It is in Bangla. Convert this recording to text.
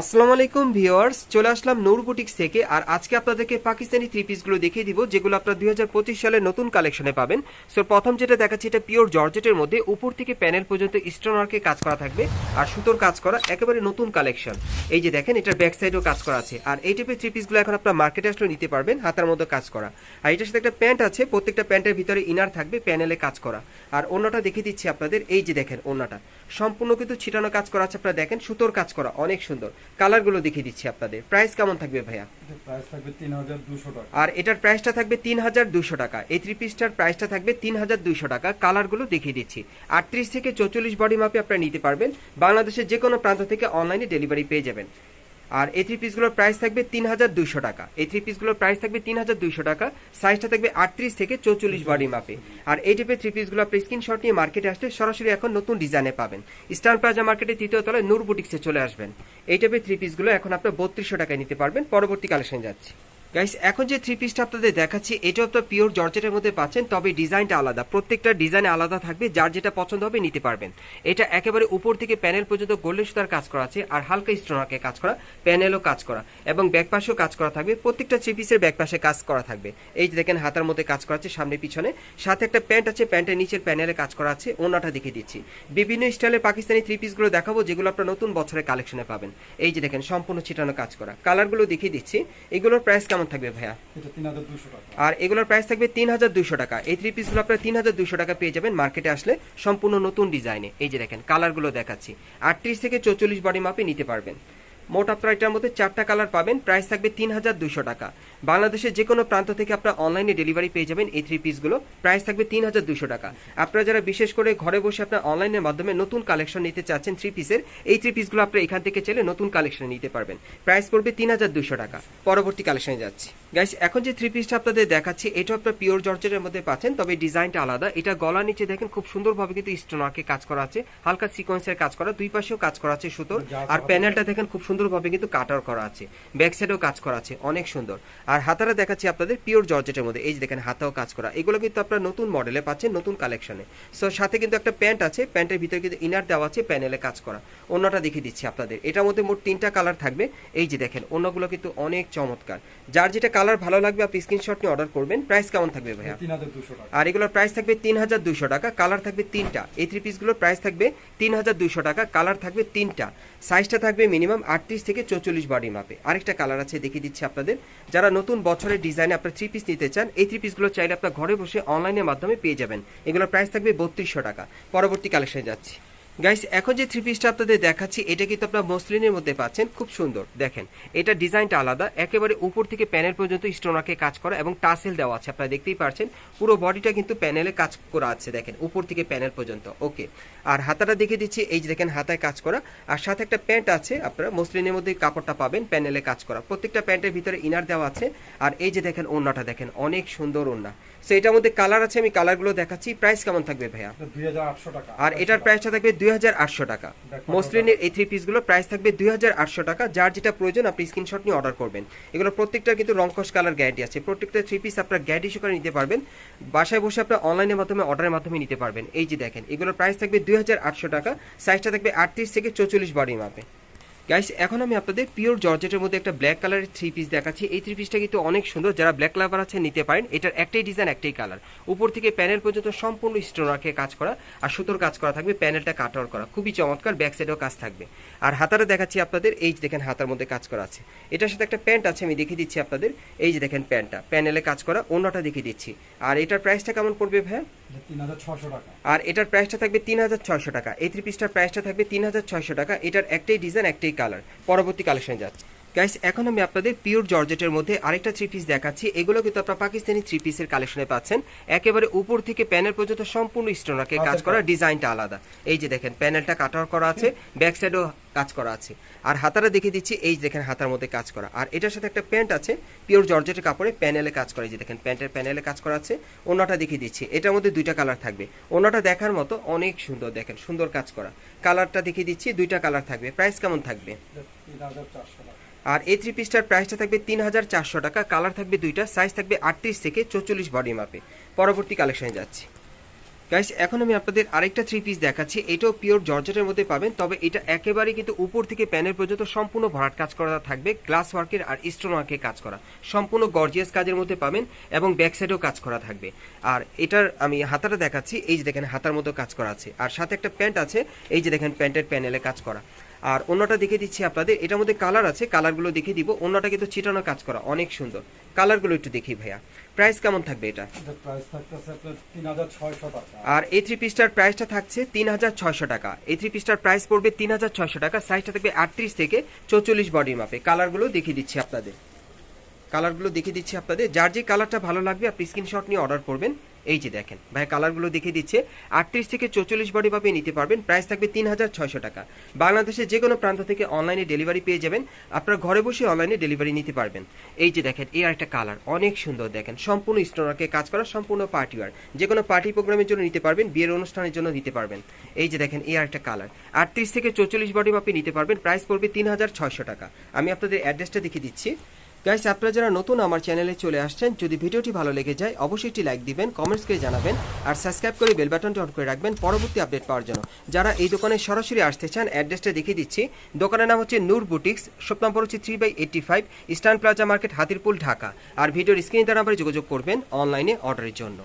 আসসালামু আলাইকুম ভিউয়ার্স, চলে আসলাম নূর বুটিক্স থেকে, আর আজকে আপনাদেরকে পাকিস্তানি থ্রি পিসগুলো দেখিয়ে দিব, যেগুলো আপনারা দুই সালের নতুন কালেকশনে পাবেন। সো প্রথম যেটা দেখাচ্ছি, এটা পিওর জর্জেটের মধ্যে উপর থেকে প্যানেল পর্যন্ত স্টোন ওয়ার্কে কাজ করা থাকবে, আর সুতোর কাজ করা একেবারে নতুন কালেকশন এই যে দেখেন, এটার ব্যাক সাইডেও কাজ করা আছে। আর এই টাইপের থ্রি পিসগুলো এখন আপনার মার্কেটে আসলে নিতে পারবেন, হাতার মধ্যে কাজ করা। আর এটার সাথে একটা প্যান্ট আছে, প্রত্যেকটা প্যান্টের ভিতরে ইনার থাকবে প্যানেলে কাজ করা। আর অন্যটা দেখিয়ে দিচ্ছি আপনাদের, এই যে দেখেন অন্যটা সম্পূর্ণ কিন্তু ছিটানো কাজ করা আছে, আপনারা দেখেন, সুতোর কাজ করা, অনেক সুন্দর। কালারগুলো দেখিয়ে দিচ্ছি আপনাদের। প্রাইস কেমন থাকবে ভাইয়া? প্রাইস থাকবে তিন হাজার দুশো টাকা। আর এটার প্রাইসটা থাকবে তিন হাজার দুশো টাকা। এই থ্রি পিসটার প্রাইসটা থাকবে তিন হাজার দুশো টাকা। কালারগুলো দেখিয়ে দিচ্ছি। আটত্রিশ থেকে চৌচল্লিশ বডি মাপে আপনারা নিতে পারবেন। বাংলাদেশের যে কোনো প্রান্ত থেকে অনলাইনে ডেলিভারি পেয়ে যাবেন। আর এই থ্রি পিসগুলোর প্রাইস থাকবে তিন হাজার দুইশো টাকা। এই থ্রি পিসগুলোর প্রাইস থাকবে তিন হাজার দুইশো টাকা সাইজটা থাকবে আটত্রিশ থেকে চৌচল্লিশ বডি মাপে আর এই টাইপের থ্রি পিসগুলো আপনি স্ক্রিনশট নিয়ে মার্কেটে আসলে সরাসরি এখন নতুন ডিজাইনে পাবেন। স্টার প্লাজা মার্কেটে তৃতীয় তলায় নূর বুটিক্সে চলে আসবেন। এই টাইপের থ্রি পিসগুলো এখন আপনার বত্রিশশো টাকায় নিতে পারবেন। পরবর্তী কালেকশন যাচ্ছে। গাইস এখন যে থ্রি পিসটা আপনাদের দেখাচ্ছি, এটাও আপনার পিওর জর্জেটের মধ্যে পাচ্ছেন, তবে ডিজাইনটা আলাদা। প্রত্যেকটা ডিজাইন আলাদা থাকবে, যার যেটা পছন্দ হবে নিতে পারবেন। এটা একেবারে উপর থেকে প্যানেল পর্যন্ত গোল্ডেন সুতার কাজ করা আছে, আর হালকা স্টোনাকে কাজ করা প্যানেলও কাজ করা, এবং ব্যাকপাশেও কাজ করা থাকবে, প্রত্যেকটা থ্রি পিসের ব্যাক পাশে কাজ করা থাকবে। এই যে দেখেন, হাতার মধ্যে কাজ করা আছে, সামনে পিছনে। সাথে একটা প্যান্ট আছে প্যান্টের নিচের প্যানেলে কাজ করা আছে ওনাটা দেখে দিচ্ছি। বিভিন্ন স্টাইলের পাকিস্তানি থ্রি পিসগুলো দেখাবো, যেগুলো আপনার নতুন বছরের কালেকশনে পাবেন। এই যে দেখেন, সম্পূর্ণ ছিটানো কাজ করা। কালারগুলো দেখিয়ে দিচ্ছি। এগুলোর প্রাইস কেমন থাকবে ভাইয়া? আর এগুলোর প্রাইস থাকবে তিন হাজার দুইশো টাকা। এই থ্রি পিসগুলো আপনারা তিন হাজার দুইশো টাকা পেয়ে যাবেন মার্কেটে আসলে সম্পূর্ণ নতুন ডিজাইনে এই যে দেখেন কালারগুলো দেখাচ্ছি। আটত্রিশ থেকে চৌচল্লিশ বডি মাপে নিতে পারবেন। মোট আপনারা এটার মধ্যে চারটা কালার পাবেন। প্রাইস থাকবে তিন হাজার দুশো টাকা। বাংলাদেশের যে কোনো প্রান্ত থেকে আপনারা অনলাইনে ডেলিভারি পেয়ে যাবেন এই থ্রি পিসগুলো। প্রাইস থাকবে তিন হাজার দুশো টাকা। আপনারা যারা বিশেষ করে ঘরে বসে আপনার অনলাইনের মাধ্যমে নতুন কালেকশন নিতে চাচ্ছেন থ্রি পিসের এই থ্রি পিসগুলো আপনারা এখান থেকে চাইলে নতুন কালেকশন নিতে পারবেন। প্রাইস পড়বে তিন হাজার দুশো টাকা। পরবর্তী কালেকশনে যাচ্ছি। গাইস এখন যে থ্রি পিসটা আপনাদের দেখাচ্ছি এটা আপনার পিওর জর্জেটের মধ্যে পাচ্ছেন তবে ডিজাইনটা আলাদা। এটা গলা নিচে দেখেন খুব সুন্দরভাবে কিন্তু স্টোনারকে কাজ করা আছে। হালকা সিকোয়েন্সের কাজ করা দুই পাশেও কাজ করা আছে সুতোর। আর প্যানেলটা দেখেন খুব সুন্দরভাবে কিন্তু কাটার করা আছে। ব্যাক সাইডেও কাজ করা আছে অনেক সুন্দর। আর হাতারা দেখাচ্ছি আপনাদের পিওর জর্জেটের মধ্যে এই যে দেখেন হাতাও কাজ করা। এগুলো কিন্তু আপনারা নতুন মডেলে পাচ্ছেন নতুন কালেকশনে সো সাথে কিন্তু একটা প্যান্ট আছে প্যান্টের ভিতরে কিন্তু ইনার দেওয়া আছে প্যানেলে কাজ করা। অন্যটা দেখিয়ে দিচ্ছি আপনাদের। এটার মধ্যে মোট তিনটা কালার থাকবে। এই যে দেখেন অন্যগুলো কিন্তু অনেক চমৎকার। যার যেটা কালার ভালো লাগবে আপনি স্ক্রিনশট নিয়ে অর্ডার করবেন। প্রাইস কেমন থাকবে ভাইয়া? দুশো আর এগুলোর প্রাইস থাকবে তিন হাজার দুইশো টাকা কালার থাকবে তিনটা। এই থ্রি পিসগুলোর প্রাইস থাকবে তিন হাজার দুইশো টাকা কালার থাকবে তিনটা। সাইজটা থাকবে মিনিমাম আটত্রিশ থেকে চৌচল্লিশ বডি মাপে আরেকটা কালার আছে, দেখিয়ে দিচ্ছি আপনাদের। যারা নতুন বছরের ডিজাইনে আপনার থ্রি পিস নিতে চান, এই থ্রি পিসগুলো চাইলে আপনার ঘরে বসে অনলাইনের মাধ্যমে পেয়ে যাবেন। এগুলোর প্রাইস থাকবে বত্রিশশো টাকা। পরবর্তী কালেকশনে যাচ্ছি। গাইস এখন যে থ্রি পিসটা আপনাদের দেখাচ্ছি, এটা কিন্তু আপনার মসলিনের মধ্যে পাচ্ছেন। খুব সুন্দর। দেখেন, এটা ডিজাইনটা আলাদা। একেবারে উপর থেকে প্যানেল পর্যন্ত স্টোনাকে কাজ করা এবং টাসেল দেওয়া আছে, আপনারা দেখতেই পাচ্ছেন পুরো বডিটা কিন্তু প্যানেলে কাজ করা আছে, দেখেন, উপর থেকে প্যানেল পর্যন্ত। ওকে, আর হাতাটা দেখে দিচ্ছি, এই যে দেখেন, হাতায় কাজ করা। আর সাথে একটা প্যান্ট আছে, আপনারা মসলিনের মধ্যে কাপড়টা পাবেন, প্যানেলে কাজ করা। প্রত্যেকটা প্যান্টের ভিতরে ইনার দেওয়া আছে। আর এই যে দেখেন, ওড়নাটা দেখেন, অনেক সুন্দর ওড়না। সো এটার মধ্যে কালার আছে আমি কালারগুলো দেখাচ্ছি। প্রাইস কেমন থাকবে ভাইয়া? আর এটার প্রাইসটা থাকবে দুই হাজার আটশো টাকা। মসলিনের এই থ্রি পিসগুলো প্রাইস থাকবে দুই হাজার আটশো টাকা। যার যেটা প্রয়োজন আপনি স্ক্রিনশট নিয়ে অর্ডার করবেন। এগুলো প্রত্যেকটা কিন্তু রংকশ কালার গ্যারান্টি আছে। প্রত্যেকটা থ্রি পিস আপনার গ্যারান্টি সহকারে নিতে পারবেন। বাসায় বসে আপনার অনলাইনের মাধ্যমে অর্ডারের মাধ্যমে নিতে পারবেন। এই যে দেখেন এগুলোর প্রাইস থাকবে দুই হাজার আটশো টাকা। সাইজটা থাকবে আটত্রিশ থেকে চৌচল্লিশ বডি মাপে গাইস এখন আমি আপনাদের পিওর জর্জেটের মধ্যে একটা ব্ল্যাক কালারের থ্রি পিস দেখাচ্ছি। এই থ্রি পিসটা কিন্তু অনেক সুন্দর। যারা ব্ল্যাক লাভার আছে নিতে পারেন। এটার একটাই ডিজাইন একটাই কালার উপর থেকে প্যানেল পর্যন্ত সম্পূর্ণ স্টোনারকে কাজ করা আর সুতোর কাজ করা থাকবে প্যানেলটা কাটার করা। খুবই চমৎকার ব্যাক সাইডেও কাজ থাকবে। আর হাতারা দেখাচ্ছি আপনাদের, এই যে দেখেন হাতার মধ্যে কাজ করা আছে। এটার সাথে একটা প্যান্ট আছে, আমি দেখিয়ে দিচ্ছি আপনাদের। এই যে দেখেন প্যান্টটা প্যানেলে কাজ করা, অন্যটা দেখিয়ে দিচ্ছি। আর এটার প্রাইসটা কেমন পড়বে ভাইয়া? আর এটার প্রাইসটা থাকবে তিন হাজার ছয়শো টাকা। এই থ্রি পিসটার প্রাইসটা থাকবে তিন হাজার ছয়শো টাকা। এটার একটাই ডিজাইন একটাই কালার পরবর্তী কালেকশন যাচ্ছে। গাইস এখন আমি আপনাদের পিওর জর্জেটের মধ্যে আরেকটা থ্রি পিস দেখাচ্ছি। এগুলো কিন্তু আপনার পাকিস্তানি থ্রি পিসের কালেকশনে পাচ্ছেন। একেবারে উপর থেকে প্যানেল পর্যন্ত সম্পূর্ণ স্টোনাকে কাজ করা ডিজাইনটা আলাদা। এই যে দেখেন প্যানেলটা কাটার করা আছে ব্যাক সাইডও কাজ করা আছে। আর হাতারা দেখে দিচ্ছি এই যে দেখেন হাতার মধ্যে কাজ করা। আর এটার সাথে একটা প্যান্ট আছে পিওর জর্জেটের কাপড়ে প্যানেলে কাজ করা। এই যে দেখেন প্যান্টের প্যানেলে কাজ করা আছে। ওনাটা দেখিয়ে দিচ্ছি এটার মধ্যে দুইটা কালার থাকবে। ওনাটা দেখার মতো অনেক সুন্দর দেখেন সুন্দর কাজ করা। কালারটা দেখিয়ে দিচ্ছি দুইটা কালার থাকবে। প্রাইস কেমন থাকবে? আর এই থ্রি পিসটার প্রাইসটা থাকবে তিন হাজার চারশো টাকা কালার থাকবে দুইটা সাইজ থাকবে আটত্রিশ থেকে চৌচল্লিশ বডি মাপে পরবর্তী কালেকশনে যাচ্ছি। গাইস এখন আমি আপনাদের আরেকটা থ্রি পিস দেখাচ্ছি। এটাও পিওর জর্জেটের মধ্যে পাবেন, তবে এটা একেবারে কিন্তু উপর থেকে প্যানের পর্যন্ত সম্পূর্ণ ভরাট কাজ করা থাকবে গ্লাস ওয়ার্কের আর স্টোন ওয়ার্কের কাজ করা। সম্পূর্ণ গর্জিয়াস কাজের মধ্যে পাবেন এবং ব্যাক সাইডেও কাজ করা থাকবে। আর এটার আমি হাতাটা দেখাচ্ছি, এই যে দেখেন হাতার মতো কাজ করা আছে। আর সাথে একটা প্যান্ট আছে, এই যে দেখেন প্যান্টের প্যানেলে কাজ করা। আর অন্যটা দেখে দিচ্ছি আপনাদের। এটার মধ্যে কালার আছে কালারগুলো দেখে দিব। অন্যটা কিন্তু চিটানো কাজ করা অনেক সুন্দর। কালারগুলো একটু দেখি ভাইয়া। প্রাইস কেমন থাকবে এটা? আর এই থ্রি পিসটার প্রাইসটা থাকছে তিন হাজার ছয়শো টাকা। এই থ্রি পিসটার প্রাইস পড়বে তিন হাজার ছয়শো টাকা। সাইজটা থাকবে আটত্রিশ থেকে চৌচল্লিশ বডির মাপে কালারগুলো দেখিয়ে দিচ্ছি আপনাদের। কালারগুলো দেখিয়ে দিচ্ছি আপনাদের। যার যে কালারটা ভালো লাগবে, আপনি স্ক্রিনশট নিয়ে অর্ডার করবেন। এই যে দেখেন, ভাই কালারগুলো দেখিয়ে দিচ্ছে। আটত্রিশ থেকে চৌচল্লিশ বডি মাপে নিতে পারবেন। প্রাইস থাকবে তিন হাজার ছয়শো টাকা। বাংলাদেশের যে কোনো প্রান্ত থেকে অনলাইনে ডেলিভারি পেয়ে যাবেন। আপনার ঘরে বসে অনলাইনে ডেলিভারি নিতে পারবেন। এই যে দেখেন, এই একটা কালার অনেক সুন্দর দেখেন। সম্পূর্ণ স্টোনারকে কাজ করা, সম্পূর্ণ পার্টি ওয়ার যে কোনো পার্টি প্রোগ্রামের জন্য নিতে পারবেন, বিয়ের অনুষ্ঠানের জন্য নিতে পারবেন। এই যে দেখেন, এই একটা কালার আটত্রিশ থেকে চৌচল্লিশ বডি মাপে নিতে পারবেন। প্রাইস পড়বে তিন হাজার ছয়শো টাকা। আমি আপনাদের অ্যাড্রেসটা দেখিয়ে দিচ্ছি। গাইস আপনারা যারা নতুন আমার চ্যানেলে চলে আসছেন, যদি ভিডিওটি ভালো লেগে যায়, অবশ্যই একটি লাইক দিবেন কমেন্টস করে জানাবেন, আর সাবস্ক্রাইব করে বেল বাটনটি অন করে রাখবেন পরবর্তী আপডেট পাওয়ার জন্য। যারা এই দোকানে সরাসরি আসতে চান অ্যাড্রেসটা দেখিয়ে দিচ্ছি। দোকানের নাম হচ্ছে নূর বুটিক্স শপ নম্বর হচ্ছে three by eighty five Eastern Plaza market Hatirpool Dhaka আর ভিডিওর স্ক্রিনে তার নাম্বারে যোগাযোগ করবেন অনলাইনে অর্ডারের জন্য।